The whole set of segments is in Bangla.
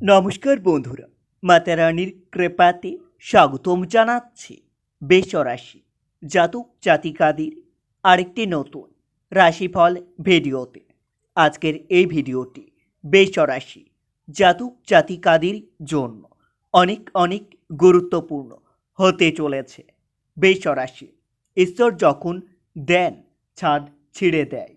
নমস্কার বন্ধুরা, মাতা রানীর কৃপাতে স্বাগতম জানাচ্ছি বেসরাশি জাতক জাতিকাদের আরেকটি নতুন রাশিফল ভিডিওতে। আজকের এই ভিডিওটি বেসরাশি জাতক জাতিকাদের জন্য অনেক অনেক গুরুত্বপূর্ণ হতে চলেছে। বেসরাশি ঈশ্বর যখন দেন ছাদ ছিঁড়ে দেয়,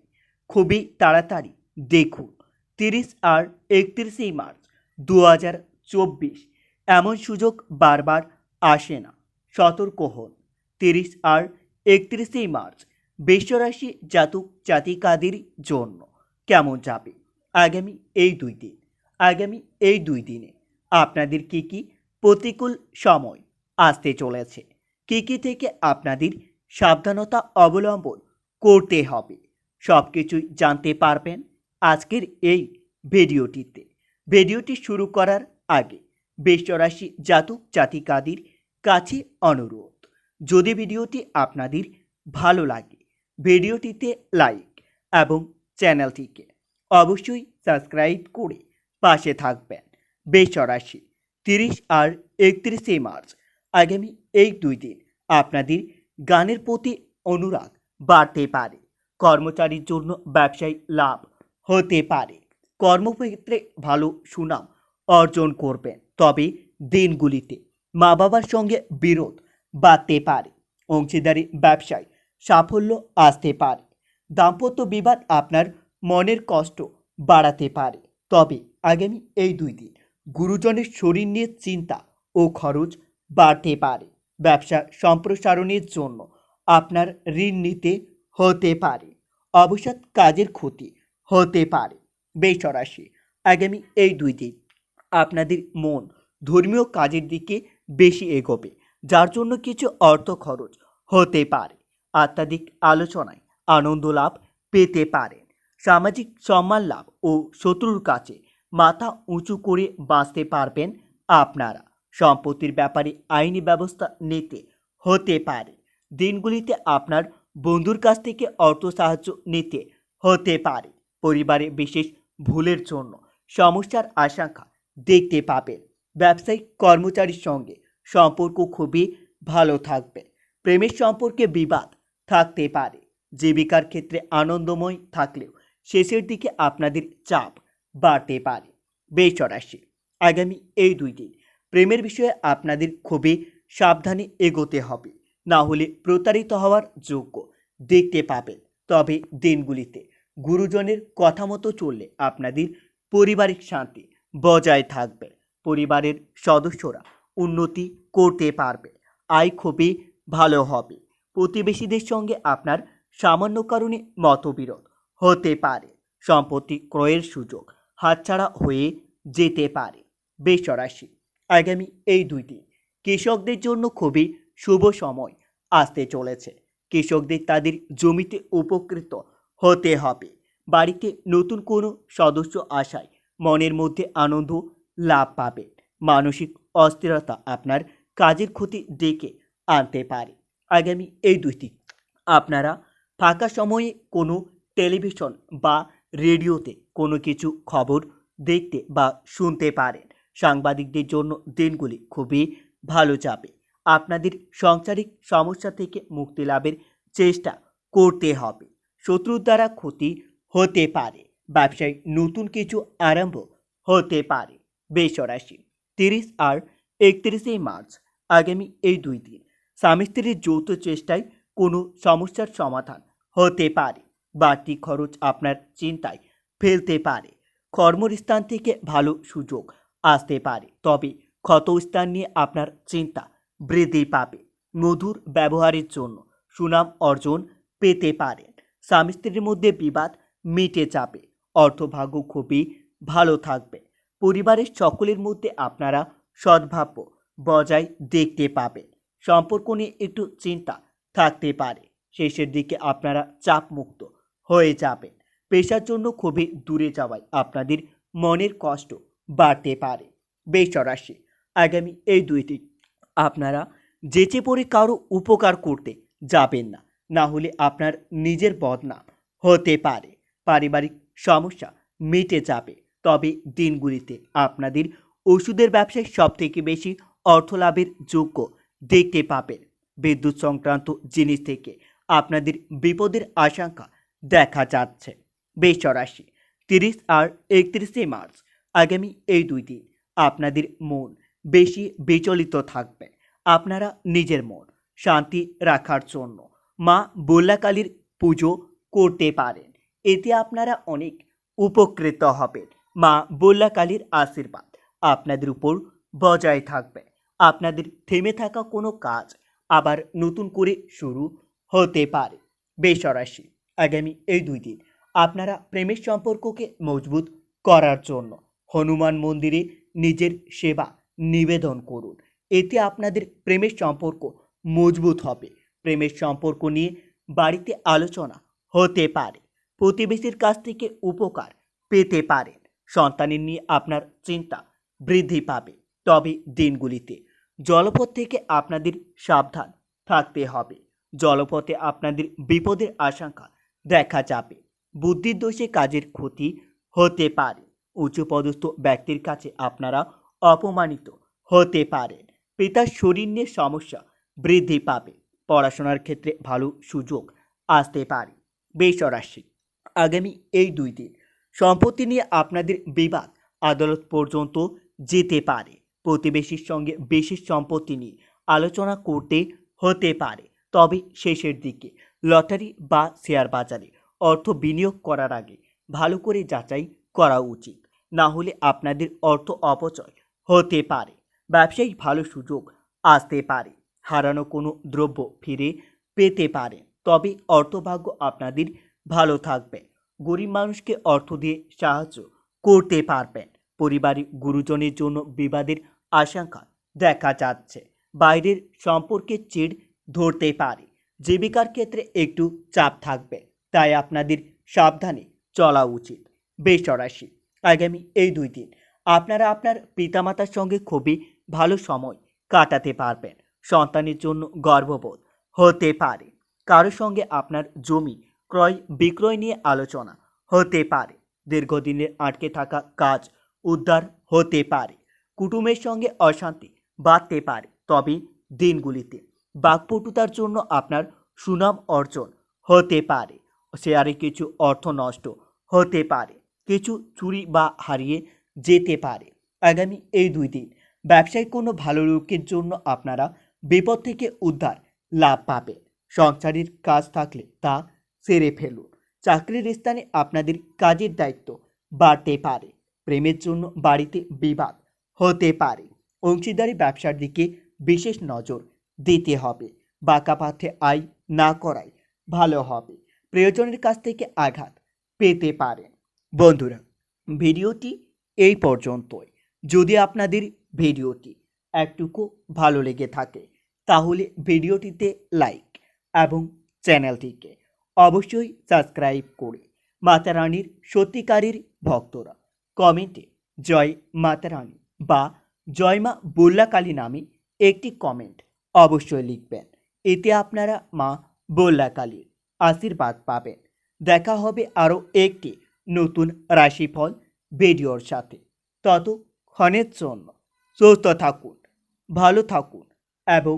খুবই তাড়াতাড়ি দেখুন, তিরিশ আর একত্রিশে মার্চ দু হাজার চব্বিশ। এমন সুযোগ বারবার আসে না। সতর্ক হন। তিরিশ আর একত্রিশে মার্চ, বিশ্বরাশি জাতক জাতিকাদের জন্য কেমন যাবে? আগামী এই দুই দিন, আগামী এই দুই দিনে আপনাদের কি কি প্রতিকূল সময় আসতে চলেছে? কি কি থেকে আপনাদের সাবধানতা অবলম্বন করতে হবে? সব কিছুই জানতে পারবেন আজকের এই ভিডিওটিতে। ভিডিওটি শুরু করার আগে বেশ্বরাশি জাতক জাতিকাদের কাছে অনুরোধ, যদি ভিডিওটি আপনাদের ভালো লাগে, ভিডিওটিতে লাইক এবং চ্যানেলটিকে অবশ্যই সাবস্ক্রাইব করে পাশে থাকবেন। বেসরাশি তিরিশ আর একত্রিশে মার্চ আগামী এই দুই দিন আপনাদের গানের প্রতি অনুরাগ বাড়তে পারে। কর্মচারীর জন্য ব্যবসায়ী লাভ হতে পারে। কর্মক্ষেত্রে ভালো সুনাম অর্জন করবেন তবে দিনগুলিতে মা বাবার সঙ্গে বিরোধ বাড়তে পারে। অংশীদারি, ব্যবসায় সাফল্য আসতে পারে। দাম্পত্য বিবাদ আপনার মনের কষ্ট বাড়াতে পারে। তবে আগামী এই দুই দিন গুরুজনের শরীর নিয়ে চিন্তা ও খরচ বাড়তে পারে। ব্যবসা সম্প্রসারণের জন্য আপনার ঋণ নিতে হতে পারে। অবসাদ কাজের ক্ষতি হতে পারে। বেসরাশি আগামী এই দুই দিন আপনাদের মন ধর্মীয় কাজের দিকে বেশি এগোবে, যার জন্য কিছু অর্থ খরচ হতে পারে। আত্মাধিক আলোচনায় আনন্দ লাভ পেতে পারেন। সামাজিক সম্মান লাভ ও শত্রুর কাছে মাথা উঁচু করে বাঁচতে পারবেন আপনারা। সম্পত্তির ব্যাপারে আইনি ব্যবস্থা নিতে হতে পারে। দিনগুলিতে আপনার বন্ধুর কাছ থেকে অর্থ সাহায্য নিতে হতে পারে। পরিবারে বিশেষ ভুলের জন্য। সমস্যার আশঙ্কা দেখতে পাবেন। ব্যবসায়িক কর্মচারীর সঙ্গে সম্পর্ক খুবই ভালো থাকবে। প্রেমের সম্পর্কে বিবাদ থাকতে পারে। জীবিকার ক্ষেত্রে আনন্দময় থাকলেও শেষের দিকে আপনাদের চাপ বাড়তে পারে। বেসরাশি আগামী এই দুই দিন প্রেমের বিষয়ে আপনাদের খুবই সাবধানে এগোতে হবে। না হলে প্রতারিত হওয়ার যোগ্য দেখতে পাবেন। তবে দিনগুলিতে গুরুজনের কথা মতো চললে আপনাদের পারিবারিক শান্তি বজায় থাকবে। পরিবারের সদস্যরা উন্নতি করতে পারবে। আয় খুবই ভালো হবে। প্রতিবেশীদের সঙ্গে আপনার সামান্য কারণে মতবিরোধ হতে পারে। সম্পত্তি ক্রয়ের সুযোগ হাতছাড়া হয়ে যেতে পারে। বেসরাশি আগামী এই দুই দিন কৃষকদের জন্য খুবই শুভ সময় আসতে চলেছে। কৃষকদের তাদের জমিতে উপকৃত হতে হবে। বাড়িতে নতুন কোনো সদস্য আসায় মনের মধ্যে আনন্দ লাভ পাবে। মানসিক অস্থিরতা আপনার কাজের ক্ষতি ডেকে আনতে পারে। আগামী এই দুই দিন আপনারা ফাঁকা সময়ে কোনো টেলিভিশন বা রেডিওতে কোনো কিছু খবর দেখতে বা শুনতে পারেন। সাংবাদিকদের জন্য দিনগুলি খুবই ভালো যাবে। আপনাদের সাংসারিক সমস্যা থেকে মুক্তি লাভের চেষ্টা করতে হবে। শত্রুর দ্বারা ক্ষতি হতে পারে। ব্যবসায় নতুন কিছু আরম্ভ হতে পারে। বেসরাশি তিরিশ আর একত্রিশে মার্চ, আগামী এই দুই দিন। স্বামী স্ত্রীর যৌথ চেষ্টায় কোনো সমস্যার সমাধান হতে পারে। বাড়তি খরচ আপনার চিন্তায় ফেলতে পারে। কর্মস্থান থেকে ভালো সুযোগ আসতে পারে। তবে ক্ষতস্থান নিয়ে আপনার চিন্তা বৃদ্ধি পাবে। মধুর ব্যবহারের জন্য সুনাম অর্জন পেতে পারেন স্বামী স্ত্রীর মধ্যে বিবাদ মিটে যাবে, অর্থভাগ্য খুবই ভালো থাকবে। পরিবারের সকলের মধ্যে আপনারা সদ্ভাব্য বজায় দেখতে পাবেন। সম্পর্ক নিয়ে একটু চিন্তা থাকতে পারে। শেষের দিকে আপনারা চাপমুক্ত হয়ে যাবেন। পেশার জন্য খুবই দূরে যাওয়ায় আপনাদের মনের কষ্ট বাড়তে পারে। বেসরাশি আগামী এই দুই দিন আপনারা যেচে পড়ে কারও উপকার করতে যাবেন না। না হলে আপনার নিজের বদনাম হতে পারে। পারিবারিক সমস্যা মিটে যাবে। তবে দিনগুলিতে আপনাদের ওষুধের ব্যবসায় সব থেকে বেশি অর্থ লাভের যোগ্য দেখতে পাবেন। বিদ্যুৎ সংক্রান্ত জিনিস থেকে আপনাদের বিপদের আশঙ্কা দেখা যাচ্ছে। বেসরাশি তিরিশ আর একত্রিশে মার্চ, আগামী এই দুই দিন আপনাদের মন বেশি বিচলিত থাকবে। আপনারা নিজের মন শান্তি রাখার জন্য মা বল্লাকালীর পুজো করতে পারেন। এতে আপনারা অনেক উপকৃত হবেন। মা বল্লাকালীর আশীর্বাদ আপনাদের উপর বজায় থাকবে। আপনাদের থেমে থাকা কোনো কাজ আবার নতুন করে শুরু হতে পারে। বেসরাশি, আগামী এই দুই দিন আপনারা প্রেমের সম্পর্ককে মজবুত করার জন্য হনুমান মন্দিরে নিজের সেবা নিবেদন করুন। এতে আপনাদের প্রেমের সম্পর্ক মজবুত হবে। প্রেমের সম্পর্ক নিয়ে বাড়িতে আলোচনা হতে পারে। প্রতিবেশীর কাছ থেকে উপকার পেতে পারেন। সন্তানের নিয়ে আপনার চিন্তা বৃদ্ধি পাবে। তবে দিনগুলিতে জলপথ থেকে আপনাদের সাবধান থাকতে হবে। জলপথে আপনাদের বিপদের আশঙ্কা দেখা যাবে। বুদ্ধির দোষে কাজের ক্ষতি হতে পারে। উচ্চপদস্থ ব্যক্তির কাছে আপনারা অপমানিত হতে পারেন। পিতার শরীর নিয়ে সমস্যা বৃদ্ধি পাবে। পড়াশোনার ক্ষেত্রে ভালো সুযোগ আসতে পারে। বেসরাশি আগামী এই দুই দিন সম্পত্তি নিয়ে আপনাদের বিবাদ আদালত পর্যন্ত যেতে পারে। প্রতিবেশীর সঙ্গে বেশি সম্পত্তি নিয়ে আলোচনা করতে হতে পারে। তবে শেষের দিকে লটারি বা শেয়ার বাজারে অর্থ বিনিয়োগ করার আগে ভালো করে যাচাই করা উচিত। না হলে আপনাদের অর্থ অপচয় হতে পারে। ব্যবসায়িক ভালো সুযোগ আসতে পারে। হারানো কোনো দ্রব্য ফিরে পেতে পারেন তবে অর্থভাগ্য আপনাদের ভালো থাকবে। গরিব মানুষকে অর্থ দিয়ে সাহায্য করতে পারবেন। পরিবারের গুরুজনের জন্য বিবাদের আশঙ্কা দেখা যাচ্ছে। বাইরের সম্পর্কে চিড় ধরতে পারে। জীবিকার ক্ষেত্রে একটু চাপ থাকবে। তাই আপনাদের সাবধানে চলা উচিত। বেসরাশি আগামী এই দুই দিন। আপনারা আপনার পিতামাতার সঙ্গে খুবই ভালো সময় কাটাতে পারবেন। সন্তানের জন্য গর্ববোধ হতে পারে। কারও সঙ্গে আপনার জমি, ক্রয়, বিক্রয় নিয়ে আলোচনা হতে পারে। দীর্ঘদিনের আটকে থাকা কাজ উদ্ধার হতে পারে। কুটুমের সঙ্গে অশান্তি বাড়তে পারে। তবে দিনগুলিতে বাকপটুতার জন্য আপনার সুনাম অর্জন হতে পারে। শেয়ারে কিছু অর্থ নষ্ট হতে পারে। কিছু চুরি বা হারিয়ে যেতে পারে। আগামী এই দুই দিন ব্যবসায় কোনো ভালো লোকের জন্য আপনারা বিপদ থেকে উদ্ধার, লাভ পাবে। সংসারের কাজ থাকলে তা সেরে ফেলুন। চাকরির স্থানে আপনাদের কাজের দায়িত্ব বাড়তে পারে। প্রেমের জন্য বাড়িতে বিবাদ হতে পারে। অংশীদারি ব্যবসার দিকে বিশেষ নজর দিতে হবে। বাঁকা পাথে আয় না করাই ভালো হবে। প্রিয়জনের কাছ থেকে আঘাত পেতে পারেন। বন্ধুরা, ভিডিওটি এই পর্যন্তই। যদি আপনাদের ভিডিওটি একটুকু ভালো লেগে থাকে তাহলে ভিডিওটিতে লাইক এবং চ্যানেলটিকে অবশ্যই সাবস্ক্রাইব করে মাতা রানীর সত্যিকারের ভক্তরা। কমেন্টে জয় মাতা রানী বা জয় মা বল্লাকালী নামে একটি কমেন্ট অবশ্যই লিখবেন। এতে আপনারা মা বল্লাকালীর আশীর্বাদ পাবেন। দেখা হবে আরও একটি নতুন রাশিফল ভিডিওর সাথে। ততক্ষণের জন্য সুস্থ থাকুন, ভালো থাকুন এবং